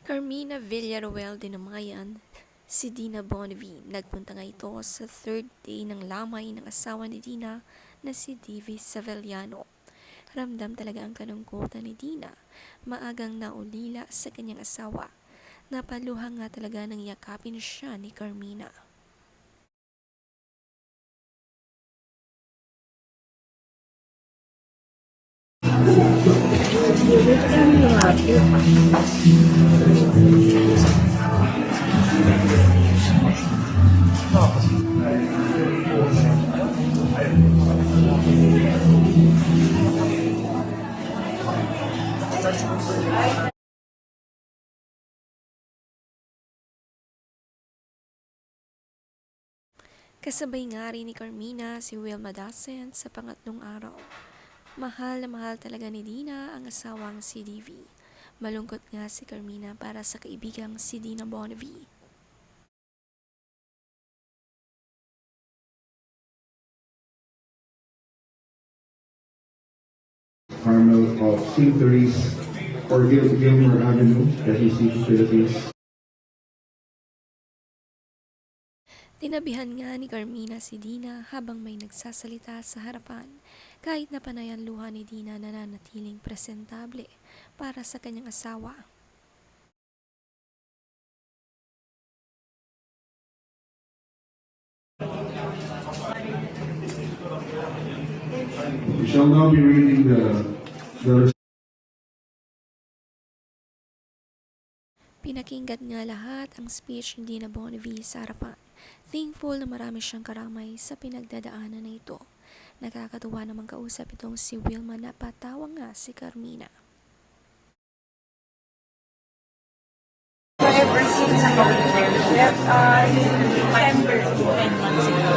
Carmina Villaruel dinamayan si Dina Bonnevie. Nagpunta nga ito sa third day ng lamay ng asawa ni Dina na si Divi Savellano. Ramdam talaga ang kanungkutan ni Dina. Maagang naulila sa kanyang asawa. Napaluha nga talaga ng yakapin siya ni Carmina. Kasabay nga rin ni Carmina si Wilma Dasent sa pangatlong araw. Mahal na mahal talaga ni Dina ang asawang si Divi. Malungkot nga si Carmina para sa kaibigang si Dina Bonnevie. Carmel of St. Therese or Gil- Gilmore Avenue, SEC, Philippines. Tinabihan nga ni Carmina si Dina habang may nagsasalita sa harapan. Kahit na panay ang luha ni Dina nananatiling presentable para sa kanyang asawa. We shall now be reading the, the Pinakinggan nga lahat ang speech ni Dina Bonnevie sa harapan. Thankful na marami siyang karamay sa pinagdadaanan na ito. Nakakatuwa namang kausap itong si Wilma na patawa nga si Carmina. Ever since ako yep, 10 months ago.